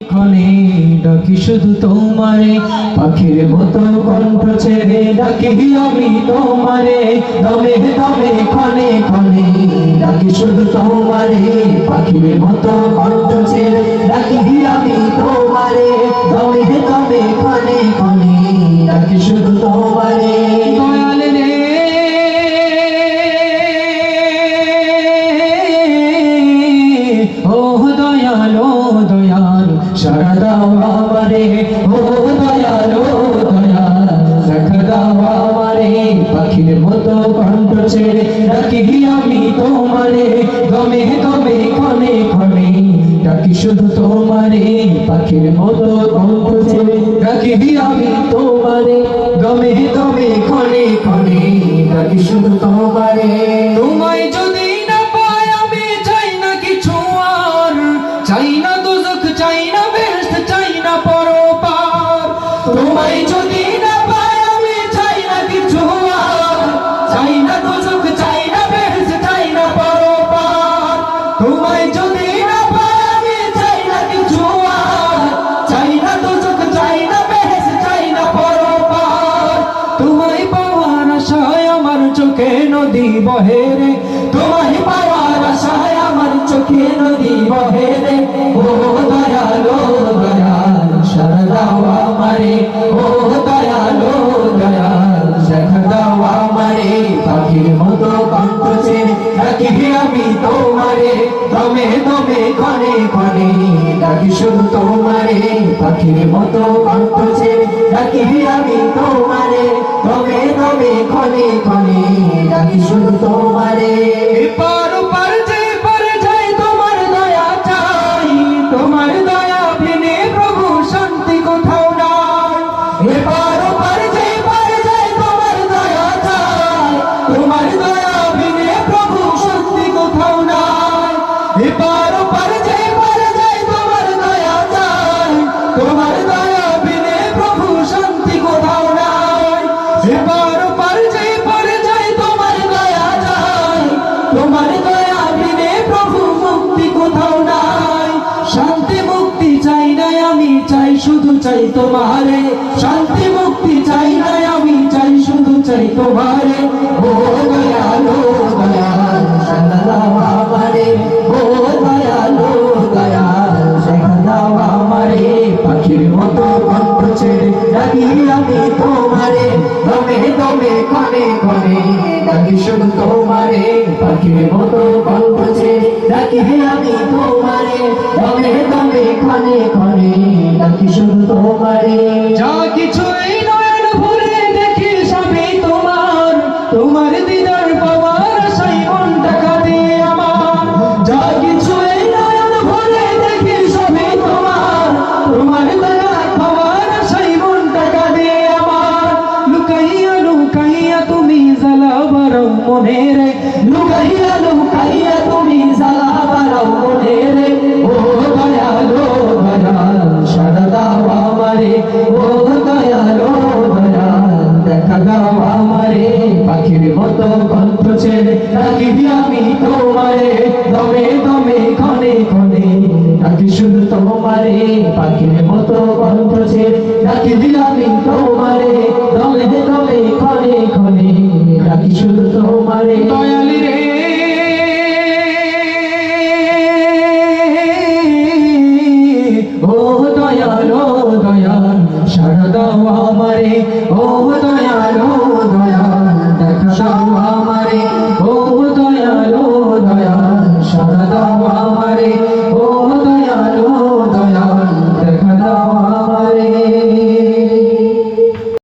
ক্ষণে ডাকি শুধু তোমারে, পাখির মতো কণ্ঠ ছেড়ে ডাকি আমি তোমারে। দমে দমে, ক্ষণে ক্ষণে ডাকি শুধু তোমারে, পাখির মতো কণ্ঠ ছেড়ে পাখির মতো কণ্ঠ ছেড়ে ডাকি আমি তোমারে। গমে গমে, ক্ষণে ক্ষণে ডাকি শুধু তোমারে। পাখির মতো কণ্ঠ ছেড়ে শুধু তোমারে। আশায় আমার চোখে নদী বহে রে। তোমায় পাওয়ার আশায় আমার চোখে নদী বহে রে। ও দয়ালো, দয়াল শরদাও আমারে। ও দয়ালো, দয়াল শরদাও আমারে। পাখির মতো কণ্ঠ ছেড়ে ডাকি আমি তোমারে। দমে দমে ক্ষণে ক্ষণে ডাকি শুধু তোমারে, পাখির মতো কণ্ঠ ছেড়ে ডাকি আমি তোমারে তবে তবে ক্ষণে ক্ষণে ডাকি শুধু তোমারে। পার পার যে পার যাই তোমার দয়া চাই, তোমার দয়া বিনে প্রভু শান্তি কোথাও নাই। চাই তোমারে শান্তি মুক্তি চাই নাই আমি, চাই শুধু চাই তোমারে ও দয়ালো, দয়াল ও দয়ালো, দয়াল পাখির মতো কণ্ঠ ছেড়ে ডাকি আমি তোমারে, দমে দমে ডাকি শুধু তোমারে। পাখির মতো কণ্ঠ ছেড়ে ডাকি আমি তোমারে, দমে দমে শুধু তোমারে যা কিছু এই নয়ন তোমার। তোমার দিদার পাওয়ার আশাই মনটা কাঁদে আমার। যা নয়ন ভরে দেখি সবই তোমার। তোমার দয়ার পাওয়ার আশাই মনটা কাঁদে আমার। লুকাইয়া লুকাইয়া তুমি জ্বালা বারাও মনে রে। লুকাইয়া লুকাইয়া ডাকি আমি তোমারে দমে দমে ক্ষণে ক্ষণে ডাকি শুধু তোমারে পাখির মতো কণ্ঠ ডাকি আমি তোমারে দমে দমে ক্ষণে ক্ষণে ডাকি শুধু তোমারে দয়ালি রে। ও দয়াল ও দয়াল সারা দাও আমারে। ও